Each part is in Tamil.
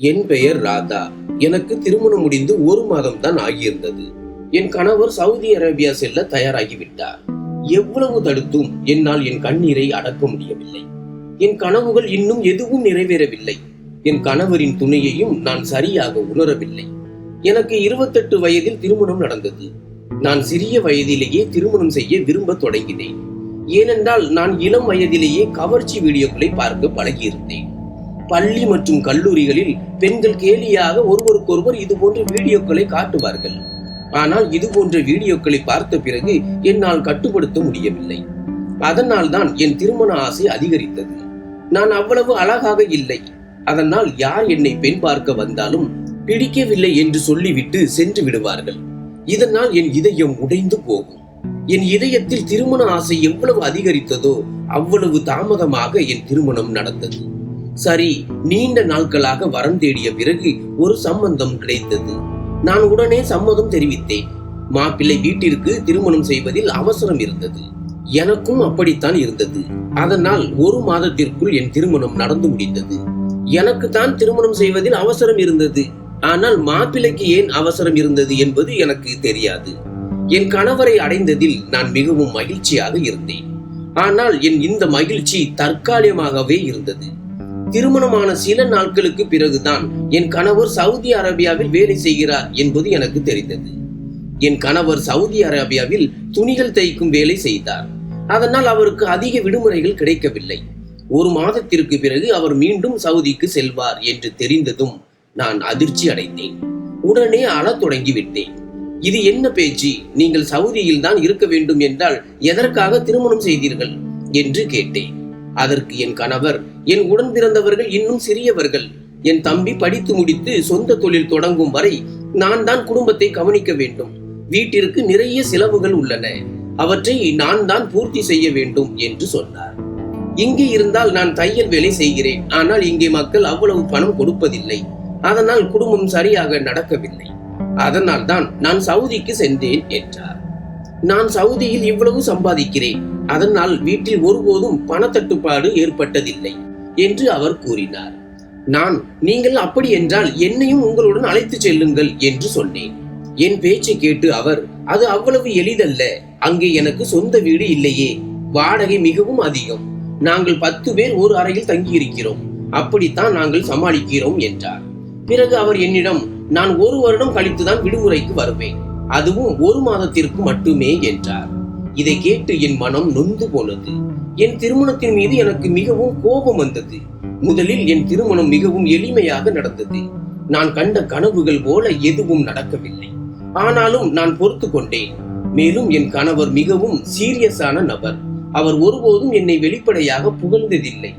என் பெயர் ராதா. எனக்கு திருமணம் முடிந்து ஒரு மாதம் தான் ஆகியிருந்தது. என் கணவர் சவுதி அரேபியா செல்ல தயாராகிவிட்டார். எவ்வளவு தடுத்தும் என்னால் என் கண்ணீரை அடக்க முடியவில்லை. என் கனவுகள் இன்னும் எதுவும் நிறைவேறவில்லை. என் கணவரின் துணையையும் நான் சரியாக உணரவில்லை. எனக்கு இருபத்தெட்டு வயதில் திருமணம் நடந்தது. நான் சிறிய வயதிலேயே திருமணம் செய்ய விரும்ப தொடங்கினேன். ஏனென்றால் நான் இளம் வயதிலேயே கவர்ச்சி வீடியோக்களை பார்க்க பழகியிருந்தேன். பள்ளி மற்றும் கல்லூரிகளில் பெண்கள் கேலியாக ஒருவருக்கொருவர் இது போன்ற வீடியோக்களை காட்டுவார்கள். ஆனால் இது போன்ற வீடியோக்களை பார்த்த பிறகு என்னால் கட்டுப்படுத்த முடியவில்லை. அதனால் தான் என் திருமண ஆசை அதிகரித்தது. நான் அவ்வளவு அழகாக இல்லை. அதனால் யார் என்னை பெண் பார்க்க வந்தாலும் பிடிக்கவில்லை என்று சொல்லிவிட்டு சென்று விடுவார்கள். இதனால் என் இதயம் உடைந்து போகும். என் இதயத்தில் திருமண ஆசை எவ்வளவு அதிகரித்ததோ அவ்வளவு தாமதமாக என் திருமணம் நடந்தது. சரி நீண்ட நாட்களாக வரம் தேடிய பிறகு ஒரு சம்பந்தம் கிடைத்தது. நான் உடனே சம்மதம் தெரிவித்தேன். மாப்பிள்ளை வீட்டிற்கு திருமணம் செய்வதில் அவசரம் இருந்தது. எனக்கும் அப்படித்தான் இருந்தது. அதனால் ஒரு மாதத்திற்குள் என் திருமணம் நடந்து முடிந்தது. எனக்கு தான் திருமணம் செய்வதில் அவசரம் இருந்தது. ஆனால் மாப்பிள்ளைக்கு ஏன் அவசரம் இருந்தது என்பது எனக்கு தெரியாது. என் கணவரை அடைந்ததில் நான் மிகவும் மகிழ்ச்சியாக இருந்தேன். ஆனால் என் இந்த மகிழ்ச்சி தற்காலிகமாகவே இருந்தது. திருமணமான சில நாட்களுக்கு பிறகுதான் என் கணவர் சவுதி அரேபியாவில் வேலை செய்கிறார் என்பது எனக்கு தெரிந்தது. என் கணவர் சவுதி அரேபியாவில் துணிகள் தைக்கும் வேலை செய்தார். அதனால் அவருக்கு அதிக விடுமுறைகள் கிடைக்கவில்லை. ஒரு மாதத்திற்கு பிறகு அவர் மீண்டும் சவுதிக்கு செல்வார் என்று தெரிந்ததும் நான் அதிர்ச்சி அடைந்தேன். உடனே அழத் தொடங்கிவிட்டேன். இது என்ன பேச்சு? நீங்கள் சவுதியில் தான் இருக்க வேண்டும் என்றால் எதற்காக திருமணம் செய்தீர்கள்? என்று கேட்டேன். அதற்கு என் கணவர் என் உடன் பிறந்தவர்கள் இன்னும் சிறியவர்கள். என் தம்பி படித்து முடித்து சொந்த தொழில் தொடங்கும் வரை நான் தான் குடும்பத்தை கவனிக்க வேண்டும். வீட்டிற்கு நிறைய செலவுகள் உள்ளன. அவற்றை நான் தான் பூர்த்தி செய்ய வேண்டும் என்று சொன்னார். இங்கே இருந்தால் நான் தையல் வேலை செய்கிறேன். ஆனால் இங்கே மக்கள் அவ்வளவு பணம் கொடுப்பதில்லை. அதனால் குடும்பம் சரியாக நடக்கவில்லை. அதனால் தான் நான் சவுதிக்கு சென்றேன் என்றார். நான் சவுதியில் இவ்வளவு சம்பாதிக்கிறேன். அதனால் வீட்டில் ஒருபோதும் பணத்தட்டுப்பாடு ஏற்பட்டதில்லை. என்று அவர் கூறினார். நான் நீங்கள் அப்படி என்றால் என்னையும் உங்களுடன் அழைத்து செல்லுங்கள் என்று சொன்னேன். என் பேச்சை கேட்டு அவர் அது அவ்வளவு எளிதல்ல. அங்கே எனக்கு சொந்த வீடு இல்லையே. வாடகை மிகவும் அதிகம். நாங்கள் பத்து பேர் ஒரு அறையில் தங்கியிருக்கிறோம். அப்படித்தான் நாங்கள் சமாளிக்கிறோம் என்றார். பிறகு அவர் என்னிடம் நான் ஒரு வருடம் கழித்துதான் விடுமுறைக்கு வருவேன். அதுவும் ஒரு மாதத்திற்கு மட்டுமே என்றார். இதை கேட்டு என் மனம் நொந்து போனது. என் திருமணத்தின் மீது எனக்கு மிகவும் கோபம் வந்தது. முதலில் என் திருமணம் மிகவும் எளிமையாக நடந்தது. நான் கண்ட கனவுகள் போல எதுவும் நடக்கவில்லை. ஆனாலும் நான் பொறுத்து கொண்டேன். மேலும் என் கணவர் மிகவும் சீரியஸான நபர். அவர் ஒருபோதும் என்னை வெளிப்படையாக புகழ்ந்ததில்லை.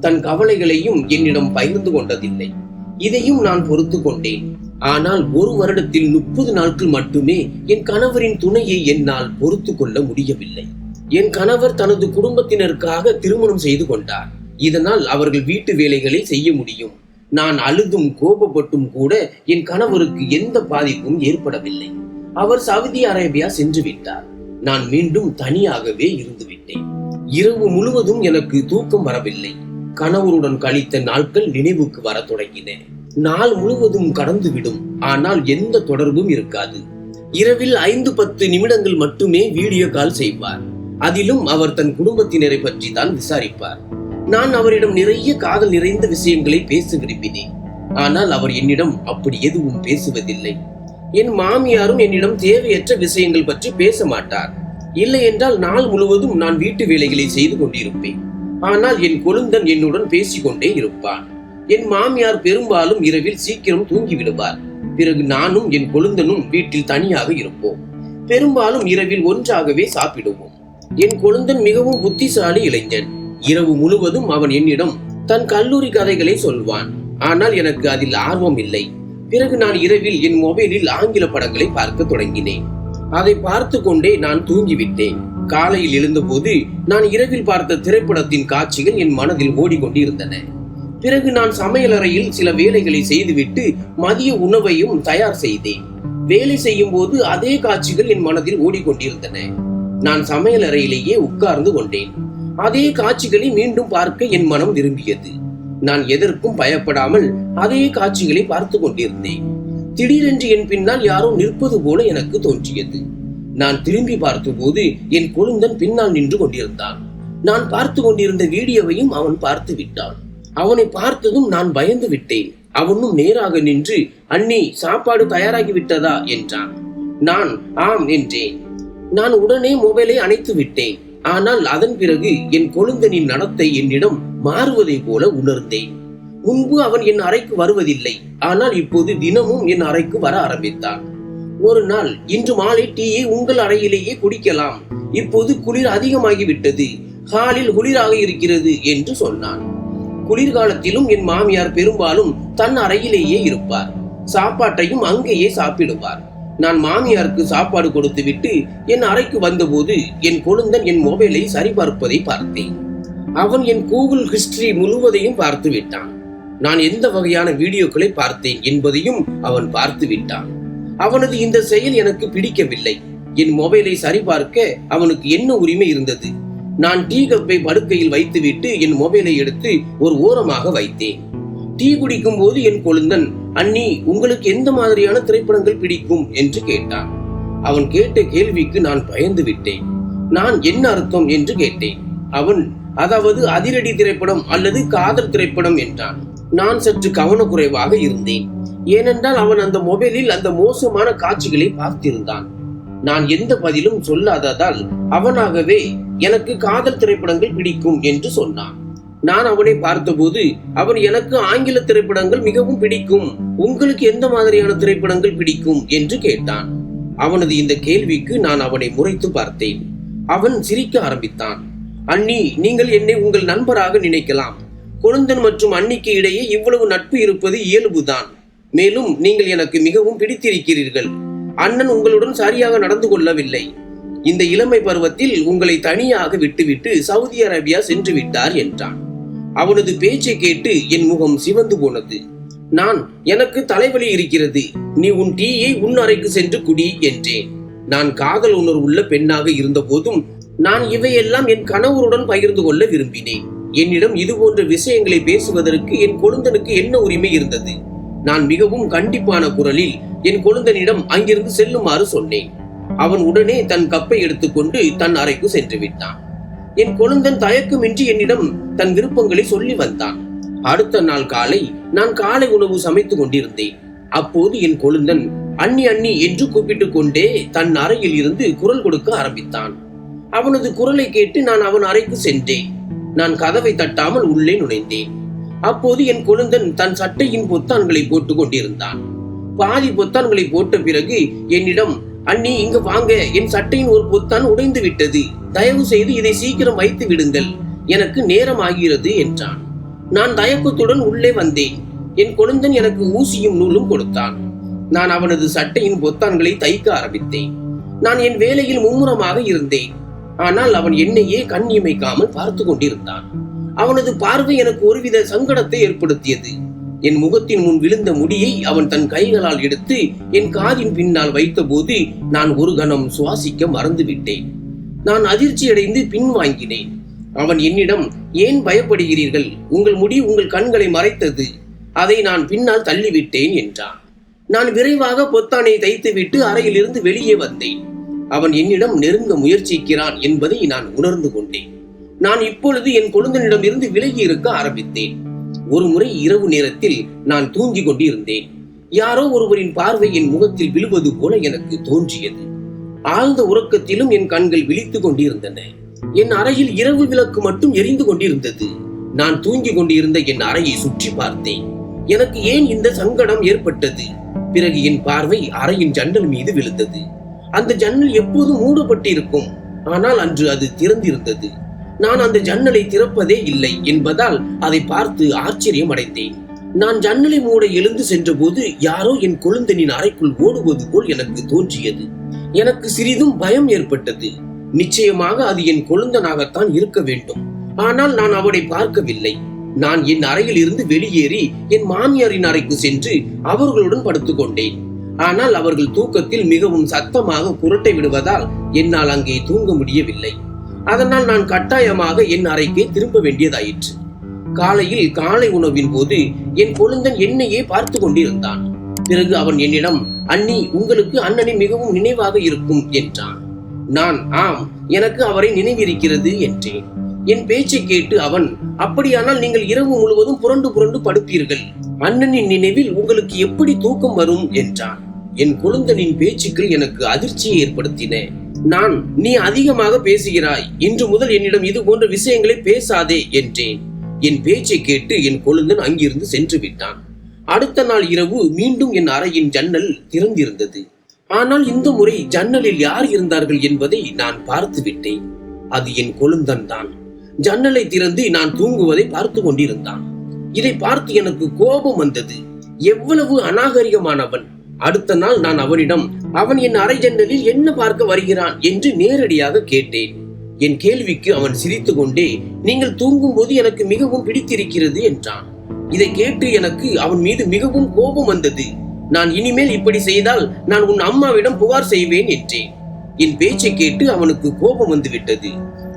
தன் கவலைகளையும் என்னிடம் பகிர்ந்து கொண்டதில்லை. இதையும் நான் பொறுத்து கொண்டேன். ஆனால் ஒரு வருடத்தில் முப்பது நாட்கள் மட்டுமே என் கணவரின் துணையை என்னால் பொறுத்து கொள்ள முடியவில்லை. என் கணவர் தனது குடும்பத்தினருக்காக திருமணம் செய்து கொண்டார். இதனால் அவர்கள் வீட்டு வேலைகளை செய்ய முடியும். நான் அழுதும் கோபப்பட்டும் கூட என் கணவருக்கு எந்த பாதிப்பும் ஏற்படவில்லை. அவர் சவுதி அரேபியா சென்று விட்டார். நான் மீண்டும் தனியாகவே இருந்து விட்டேன். இரவு முழுவதும் எனக்கு தூக்கம் வரவில்லை. கணவருடன் கழித்த நாட்கள் நினைவுக்கு வர தொடங்கின. நாள் முழுவதும் கடந்துவிடும். ஆனால் எந்த தொடர்பும் இருக்காது. இரவில் ஐந்து பத்து நிமிடங்கள் மட்டுமே வீடியோ கால் செய்வார். அதிலும் அவர் தன் குடும்பத்தினரை பற்றி தான் விசாரிப்பார். நான் அவரிடம் நிறைய காதல் நிறைந்த விஷயங்களை பேச விரும்பினேன். ஆனால் அவர் என்னிடம் அப்படி எதுவும் பேசுவதில்லை. என் மாமியாரும் என்னிடம் தேவையற்ற விஷயங்கள் பற்றி பேச மாட்டார். இல்லை என்றால் நாள் முழுவதும் நான் வீட்டு வேலைகளை செய்து கொண்டிருப்பேன். ஆனால் என் கொழுந்தன் என்னுடன் பேசிக்கொண்டே இருப்பான். என் மாமியார் பெரும்பாலும் இரவில் சீக்கிரம் தூங்கிவிடுவார். பிறகு நானும் என் கொழுந்தனும் வீட்டில் தனியாக இருப்போம். பெரும்பாலும் இரவில் ஒன்றாகவே சாப்பிடுவோம். என் கொழுந்தன் மிகவும் புத்திசாலி இளைஞன். இரவு முழுவதும் அவன் என்னிடம் தன் கல்லூரி கதைகளை சொல்வான். ஆனால் எனக்கு அதில் ஆர்வம் இல்லை. பிறகு நான் இரவில் என் மொபைலில் ஆங்கில படங்களை பார்க்க தொடங்கினேன். அதை பார்த்து கொண்டே நான் தூங்கிவிட்டேன். காலையில் எழுந்தபோது நான் இரவில் பார்த்த திரைப்படத்தின் காட்சிகள் என் மனதில் ஓடிக்கொண்டிருந்தன. பிறகு நான் சமையலறையில் சில வேலைகளை செய்துவிட்டு மதிய உணவையும் தயார் செய்தேன். வேலை செய்யும் போது அதே காட்சிகள் என் மனதில் ஓடிக்கொண்டிருந்தன. நான் சமையலறையிலேயே உட்கார்ந்து கொண்டேன். அதே காட்சிகளை மீண்டும் பார்க்க என் மனம் விரும்பியது. நான் எதற்கும் பயப்படாமல் அதே காட்சிகளை பார்த்து கொண்டிருந்தேன். திடீரென்று என் பின்னால் யாரோ நிற்பது போல எனக்கு தோன்றியது. நான் திரும்பி பார்த்தபோது என் கொழுந்தன் பின்னால் நின்று கொண்டிருந்தான். நான் பார்த்து கொண்டிருந்த வீடியோவையும் அவன் பார்த்து விட்டான். அவனை பார்த்ததும் நான் பயந்து விட்டேன். அவனும் நேராக நின்று அண்ணி சாப்பாடு தயாராகி விட்டதா? என்றான். நான் ஆம் என்றேன். நான் உடனே மொபைலை அணைத்து விட்டேன். ஆனால் அதன் பிறகு என் கொழுந்தனின் நடத்தை என்னிடம் மாறுவதை போல உணர்ந்தேன். முன்பு அவன் என் அறைக்கு வருவதில்லை. ஆனால் இப்போது தினமும் என் அறைக்கு வர ஆரம்பித்தான். ஒரு நாள் இன்று மாலை டீயை உங்கள் அறையிலேயே குடிக்கலாம். இப்போது குளிர் அதிகமாகிவிட்டது. ஹாலில் குளிராக இருக்கிறது என்று சொன்னான். குளிர்காலத்திலும் என் மாமியார் பெரும்பாலும் தன் அறையிலேயே இருப்பார். சாப்பாட்டையும் அங்கேயே சாப்பிடுவார். நான் மாமியாருக்கு சாப்பாடு கொடுத்துவிட்டு என் அறைக்கு வந்தபோது என் கொழுந்தன் என் மொபைலை சரிபார்ப்பதை பார்த்தேன். அவன் என் கூகுள் ஹிஸ்டரி முழுவதையும் பார்த்து விட்டான். நான் எந்த வகையான வீடியோக்களை பார்த்தேன் என்பதையும் அவன் பார்த்து விட்டான். அவனது இந்த செயல் எனக்கு பிடிக்கவில்லை. என் மொபைலை சரிபார்க்க அவனுக்கு என்ன உரிமை இருந்தது? நான் டீ கப்பை படுக்கையில் வைத்துவிட்டு என் மொபைலை எடுத்து ஒரு ஓரமாக வைத்தேன். டீ குடிக்கும் போது என் கொழுந்தன் அண்ணி உங்களுக்கு எந்த மாதிரியான திரைப்படங்கள் பிடிக்கும் என்று கேட்டான். அவன் கேட்ட கேள்விக்கு நான் பயந்து விட்டேன். நான் என்ன அர்த்தம் என்று கேட்டேன். அவன் அதாவது அதிரடி திரைப்படம் அல்லது காதல் திரைப்படம் என்றான். நான் சற்று கவனக்குறைவாக இருந்தேன். ஏனென்றால் அவன் அந்த மொபைலில் அந்த மோசமான காட்சிகளை பார்த்திருந்தான். நான் எந்த பதிலும் சொல்லாததால் அவனாகவே எனக்கு காதல் திரைப்படங்கள் பிடிக்கும் என்று சொன்னான். நான் அவனை பார்த்தபோது அவன் எனக்கு ஆங்கில திரைப்படங்கள் மிகவும் பிடிக்கும். உங்களுக்கு எந்த மாதிரியான திரைப்படங்கள் பிடிக்கும் என்று கேட்டான். அவனது இந்த கேள்விக்கு நான் அவனை முறைத்து பார்த்தேன். அவன் சிரிக்க ஆரம்பித்தான். அண்ணி நீங்கள் என்னை உங்கள் நண்பராக நினைக்கலாம். குழந்தன் மற்றும் அன்னிக்கு இடையே இவ்வளவு நட்பு இருப்பது இயல்புதான். மேலும் நீங்கள் எனக்கு மிகவும் பிடித்திருக்கிறீர்கள். அண்ணன் உங்களுடன் சரியாக நடந்து கொள்ளவில்லை. இந்த இளமை பருவத்தில் உங்களை தனியாக விட்டுவிட்டு சவுதி அரேபியா சென்று விட்டார் என்றான். அவனது பேச்சை கேட்டு என் முகம் சிவந்து போனது. நான் எனக்கு தலைவலி இருக்கிறது. நீ உன் டீயை உன் அறைக்கு சென்று குடி என்றேன். நான் காதல் உணர்வுள்ள பெண்ணாக இருந்த போதும் நான் இவையெல்லாம் என் கணவருடன் பகிர்ந்து கொள்ள விரும்பினேன். என்னிடம் இது போன்ற விஷயங்களை பேசுவதற்கு என் கொழுந்தனுக்கு என்ன உரிமை இருந்தது? நான் மிகவும் கண்டிப்பான குரலில் என் கொழுந்தனிடம் அங்கிருந்து செல்லுமாறு சொன்னேன். அவன் உடனே தன் கப்பை எடுத்துக்கொண்டு தன் அறைக்கு சென்று விட்டான். என் கொழுந்தன் தயக்கமின்றி என்னிடம் தன் விருப்பங்களை சொல்லி வந்தான். அடுத்த நாள் காலை நான் காலை உணவு சமைத்துக் கொண்டிருந்தேன். அப்போது என் கொழுந்தன் அண்ணி அண்ணி என்று கூப்பிட்டுக் கொண்டே தன் அறையில் இருந்து குரல் கொடுக்க ஆரம்பித்தான். அவனது குரலை கேட்டு நான் அவன் அறைக்கு சென்றேன். நான் கதவை தட்டாமல் உள்ளே நுழைந்தேன். அப்போது என் கொழுந்தன் தன் சட்டையின் பொத்தான்களை போட்டுக் கொண்டிருந்தான். பாதி பொத்தான்களை போட்ட பிறகு என்னிடம் அண்ணி இங்கு வாங்க. என் சட்டையின் ஒரு பொத்தான் உடைந்து விட்டது. தயவு செய்து இதை சீக்கிரம் வைத்து விடுங்கள். எனக்கு நேரம் ஆகிறது என்றான். நான் தயக்கத்துடன் உள்ளே வந்தேன். என் கொழுந்தன் எனக்கு ஊசியும் நூலும் கொடுத்தான். நான் அவனது சட்டையின் பொத்தான்களை தைக்க ஆரம்பித்தேன். நான் என் வேலையில் மும்முரமாக இருந்தேன். ஆனால் அவன் என்னையே கண் இமைக்காமல் பார்த்து கொண்டிருந்தான். அவனது பார்வை எனக்கு ஒருவித சங்கடத்தை ஏற்படுத்தியது. என் முகத்தின் முன் விழுந்த முடியை அவன் தன் கைகளால் எடுத்து என் காதின் பின்னால் வைத்தபோது நான் ஒரு கணம் சுவாசிக்க மறந்துவிட்டேன். நான் அதிர்ச்சியடைந்து பின்வாங்கினேன் அவன் என்னிடம் ஏன் பயப்படுகிறீர்கள்? உங்கள் முடி உங்கள் கண்களை மறைத்தது. அதை நான் பின்னால் தள்ளிவிட்டேன் என்றான். நான் விரைவாக பொத்தானை தைத்துவிட்டு அறையிலிருந்து வெளியே வந்தேன். அவன் என்னிடம் நெருங்க முயற்சிக்கிறான் என்பதை நான் உணர்ந்து கொண்டேன். நான் இப்பொழுது என் கொழுந்தனிடம் இருந்து விலகி இருக்க ஆரம்பித்தேன். ஒரு முறை இரவு நேரத்தில் நான் தூங்கிக் கொண்டிருந்தேன். யாரோ ஒருவரின் பார்வை என் முகத்தில் விழுவது போல எனக்கு தோன்றியது. ஆழ்ந்த உறக்கத்திலும் என் கண்கள் விழித்துக் கொண்டிருந்தன. என் அறையில் இரவு விளக்கு மட்டும் எரிந்து கொண்டிருந்தது. நான் தூங்கிக் கொண்டிருந்த என் அறையை சுற்றி பார்த்தேன். எனக்கு ஏன் இந்த சங்கடம் ஏற்பட்டது? பிறகு என் பார்வை அறையின் ஜன்னல் மீது விழுந்தது. அந்த ஜன்னல் எப்போதும் மூடப்பட்டிருக்கும். ஆனால் அன்று அது திறந்திருந்தது. நான் அந்த ஜன்னலை திறப்பதே இல்லை என்பதால் அதை பார்த்து ஆச்சரியம் அடைந்தேன். நான் ஜன்னலை மூட எழுந்து சென்றபோது யாரோ என் கொழுந்தனின் அறைக்குள் ஓடுவது போல் எனக்கு தோன்றியது. எனக்கு சிறிதும் பயம் ஏற்பட்டது. நிச்சயமாக அது என் கொழுந்தனாகத்தான் இருக்க வேண்டும். ஆனால் நான் அவனை பார்க்கவில்லை. நான் என் அறையில் இருந்து வெளியேறி என் மாமியாரின் அறைக்கு சென்று அவர்களுடன் படுத்துக்கொண்டேன் ஆனால் அவர்கள் தூக்கத்தில் மிகவும் சத்தமாக புரட்டை விடுவதால் என்னால் அங்கே தூங்க முடியவில்லை. அதனால் நான் கட்டாயமாக என் அறைக்கே திரும்ப வேண்டியதாயிற்று. காலையில் காலை உணவின் போது என் கொழுந்தன் என்னையே பார்த்து கொண்டிருந்தான். பிறகு அவன் என்னிடம் அண்ணி உங்களுக்கு அண்ணனை மிகவும் நினைவாக இருக்கும் என்றான். நான் ஆம் எனக்கு அவரை நினைவிருக்கிறது என்றேன். என் பேச்சை கேட்டு அவன் அப்படியானால் நீங்கள் இரவு முழுவதும் புரண்டு புரண்டு படுப்பீர்கள். அண்ணனின் நினைவில் உங்களுக்கு எப்படி தூக்கம் வரும்? என்றான். என் குழந்தனின் பேச்சுக்கள் எனக்கு அதிர்ச்சியை ஏற்படுத்தின. நான் நீ அதிகமாக பேசுகிறாய். இன்று முதல் என்னிடம் இது போன்ற விஷயங்களை பேசாதே என்றேன். என் பேச்சை கேட்டு என் கொழுந்தன் அங்கிருந்து சென்று விட்டான். அடுத்த நாள் இரவு மீண்டும் என் அறையின் ஜன்னல் திறந்திருந்தது. ஆனால் இந்த முறை ஜன்னலில் யார் இருந்தார்கள் என்பதை நான் பார்த்து விட்டேன். அது என் கொழுந்தன் தான். ஜன்னலை திறந்து நான் தூங்குவதை பார்த்து கொண்டிருந்தான். இதை பார்த்து எனக்கு கோபம் வந்தது. எவ்வளவு அநாகரிகமானவன். அடுத்த நாள் நான் அவனிடம் அவன் என் அறை ஜன்னலில் என்ன பார்க்க வருகிறான்? என்று நேரடியாக கேட்டேன். என் கேள்விக்கு அவன் சிரித்து கொண்டே நீங்கள் தூங்கும்போது எனக்கு மிகவும் பிடித்திருக்கிறது என்றான். இதை கேட்டு எனக்கு அவன் மீது மிகவும் கோபம் வந்தது. நான் இனிமேல் இப்படி செய்தால் நான் உன் அம்மாவிடம் புகார் செய்வேன் என்றேன். என் பேச்சை கேட்டு அவனுக்கு கோபம் வந்துவிட்டது.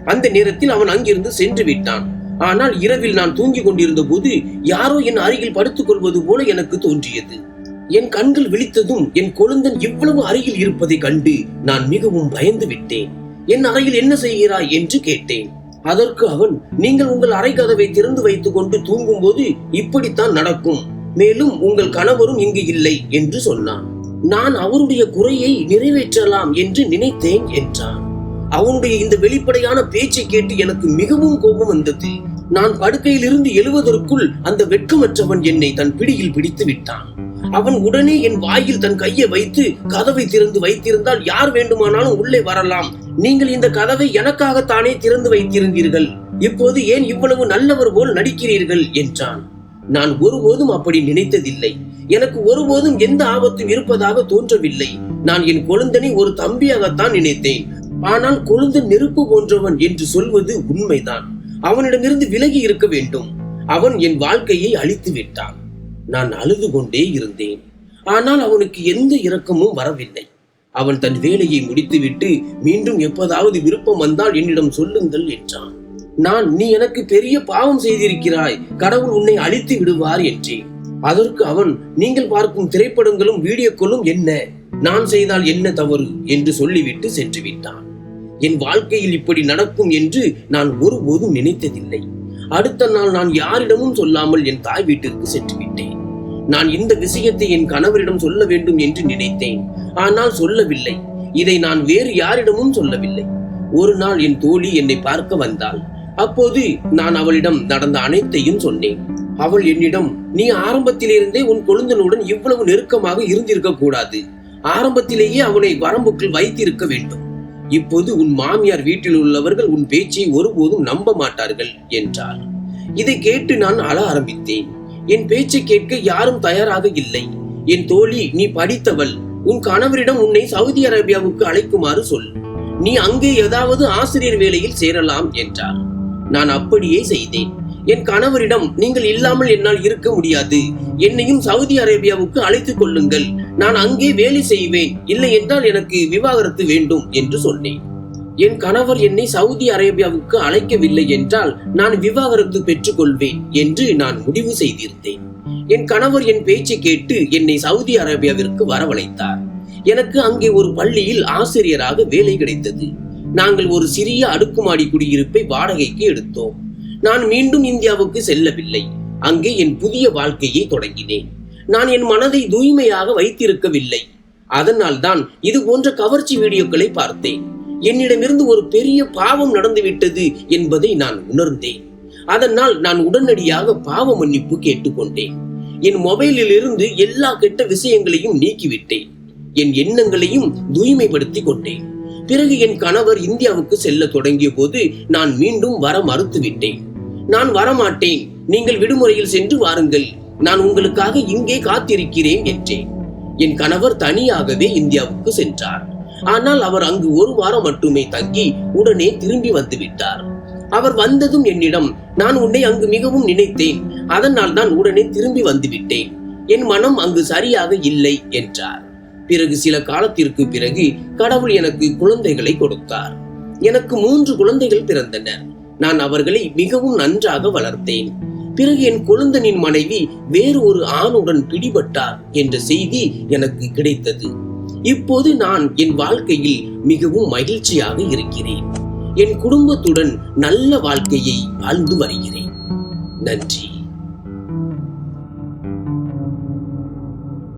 அந்த நேரத்தில் அவன் அங்கிருந்து சென்று விட்டான். ஆனால் இரவில் நான் தூங்கிக் கொண்டிருந்த போது யாரோ என் அருகில் படுத்துக் கொள்வது போல எனக்கு தோன்றியது. என் கண்கள் விழித்ததும் என் கொழுந்தன் இவ்வளவு அருகில் இருப்பதை கண்டு நான் மிகவும் பயந்து விட்டேன். என் அறையில் என்ன செய்கிறாய் என்று கேட்டேன். அதற்கு அவன் நீங்கள் உங்கள் அறை கதவை திறந்து வைத்துக் கொண்டு தூங்கும் போது இப்படித்தான் நடக்கும். மேலும் உங்கள் கணவரும் இங்கு இல்லை என்று சொன்னான். நான் அவருடைய குறையை நிறைவேற்றலாம் என்று நினைத்தேன் என்றான். அவனுடைய இந்த வெளிப்படையான பேச்சை கேட்டு எனக்கு மிகவும் கோபம் வந்தது. நான் படுக்கையில் இருந்து எழுவதற்குள் அந்த வெட்கமற்றவன் என்னை தன் பிடியில் பிடித்து விட்டான். அவன் உடனே என் வாயில் தன் கையை வைத்து கதவை திறந்து வைத்திருந்தால் யார் வேண்டுமானாலும் உள்ளே வரலாம். நீங்கள் இந்த கதவை எனக்காகத்தானே திறந்து வைத்திருந்தீர்கள். இப்போது ஏன் இவ்வளவு நல்லவர் போல் நடிக்கிறீர்கள்? என்றான். நான் ஒருபோதும் அப்படி நினைத்ததில்லை. எனக்கு ஒருபோதும் எந்த ஆபத்தும் இருப்பதாக தோன்றவில்லை. நான் என் கொழுந்தனை ஒரு தம்பியாகத்தான் நினைத்தேன். ஆனால் கொழுந்தன் நெருப்பு போன்றவன் என்று சொல்வது உண்மைதான். அவனிடமிருந்து விலகி இருக்க வேண்டும். அவன் என் வாழ்க்கையை அழித்து விட்டான் நான் அழுது கொண்டே இருந்தேன். ஆனால் அவனுக்கு எந்த இரக்கமும் வரவில்லை. அவன் தன் வேலையை முடித்துவிட்டு மீண்டும் எப்போதாவது விருப்பம் வந்தால் என்னிடம் சொல்லுங்கள் என்றான். நான் நீ எனக்கு பெரிய பாவம் செய்திருக்கிறாய். கடவுள் உன்னை அழித்து விடுவார் என்றேன். அதற்கு அவன் நீங்கள் பார்க்கும் திரைப்படங்களும் வீடியோக்களும் என்ன? நான் செய்தால் என்ன தவறு? என்று சொல்லிவிட்டு சென்று விட்டான். என் வாழ்க்கையில் இப்படி நடக்கும் என்று நான் ஒருபோதும் நினைத்ததில்லை. அடுத்த நாள் நான் யாரிடமும் சொல்லாமல் என் தாய் வீட்டிற்கு சென்று விட்டேன். நான் இந்த விஷயத்தை என் கணவரிடம் சொல்ல வேண்டும் என்று நினைத்தேன். ஆனால் சொல்லவில்லை. இதை நான் வேறு யாரிடமும் சொல்லவில்லை. ஒரு நாள் என் தோழி என்னை பார்க்க வந்தாள். அப்போது நான் அவளிடம் நடந்த அனைத்தையும் சொன்னேன். அவள் என்னிடம் நீ ஆரம்பத்திலிருந்தே உன் கொழுந்தனுடன் இவ்வளவு நெருக்கமாக இருந்திருக்க கூடாது. ஆரம்பத்திலேயே அவனை வரம்புக்குள் வைத்திருக்க வேண்டும். இப்போது உன் மாமியார் வீட்டில் உள்ளவர்கள் உன் பேச்சை ஒருபோதும் நம்ப மாட்டார்கள் என்றார் இதை கேட்டு நான் அழ ஆரம்பித்தேன். என் பேச்சை கேட்க யாரும் தயாராக இல்லை. என் தோழி நீ படித்தவள். உன் கணவரிடம் உன்னை சவுதி அரேபியாவுக்கு அழைக்குமாறு சொல். நீ அங்கே ஏதாவது ஆசிரியர் வேலையில் சேரலாம் என்றார். நான் அப்படியே செய்தேன். என் கணவரிடம் நீங்கள் இல்லாமல் என்னால் இருக்க முடியாது. என்னையும் சவுதி அரேபியாவுக்கு அழைத்துக் கொள்ளுங்கள். நான் அங்கே வேலை செய்வேன். இல்லை என்றால் எனக்கு விவாகரத்து வேண்டும் என்று சொன்னேன். என் கணவர் என்னை சவுதி அரேபியாவுக்கு அழைக்கவில்லை என்றால் நான் விவாகரத்து பெற்றுக்கொள்வேன் என்று நான் முடிவு செய்திருந்தேன். என் கணவர் என் பேச்சை கேட்டு என்னை சவுதி அரேபியாவிற்கு வரவழைத்தார். எனக்கு அங்கே ஒரு பள்ளியில் ஆசிரியராக வேலை கிடைத்தது. நாங்கள் ஒரு சிறிய அடுக்குமாடி குடியிருப்பை வாடகைக்கு எடுத்தோம். நான் மீண்டும் இந்தியாவுக்கு செல்லவில்லை. அங்கே என் புதிய வாழ்க்கையை தொடங்கினேன். நான் என் மனதை தூய்மையாக வைத்திருக்கவில்லை. அதனால் தான் இது போன்ற கவர்ச்சி வீடியோக்களை பார்த்தேன். என்னிடமிருந்து ஒரு பெரிய பாவம் நடந்துவிட்டது என்பதை நான் உணர்ந்தேன். அதனால் நான் உடனடியாக பாவ மன்னிப்பு கேட்டுக்கொண்டேன். என் மொபைலில் இருந்து எல்லா கெட்ட விஷயங்களையும் நீக்கிவிட்டேன். என் எண்ணங்களையும் தூய்மைப்படுத்திக் கொண்டேன். பிறகு என் கணவர் இந்தியாவுக்கு செல்ல தொடங்கிய போது நான் மீண்டும் வர மறுத்துவிட்டேன். நான் வரமாட்டேன். நீங்கள் விடுமுறையில் சென்று வாருங்கள். நான் உங்களுக்காக இங்கே காத்திருக்கிறேன் என்றேன். என் கணவர் தனியாகவே இந்தியாவுக்கு சென்றார். ஆனால் அவர் அங்கு ஒரு வாரம் மட்டுமே தங்கி உடனே திரும்பி வந்து விட்டார் அவர் வந்ததும் என்னிடம் நான் உன்னை அங்கு மிகவும் நினைத்தேன். அதனால் தான் உடனே திரும்பி வந்துவிட்டேன். என் மனம் அங்கு சரியாக இல்லை என்றார். பிறகு சில காலத்திற்கு பிறகு கடவுள் எனக்கு குழந்தைகளை கொடுத்தார். எனக்கு மூன்று குழந்தைகள் பிறந்தனர் நான் அவர்களை மிகவும் நன்றாக வளர்த்தேன். பிறகு என் குழந்தனின் மனைவி வேறு ஒரு ஆணுடன் பிடிபட்டார் என்ற செய்தி எனக்கு கிடைத்தது. இப்போது நான் என் வாழ்க்கையில் மிகவும் மகிழ்ச்சியாக இருக்கிறேன். என் குடும்பத்துடன் நல்ல வாழ்க்கையை வாழ்ந்து வருகிறேன். நன்றி.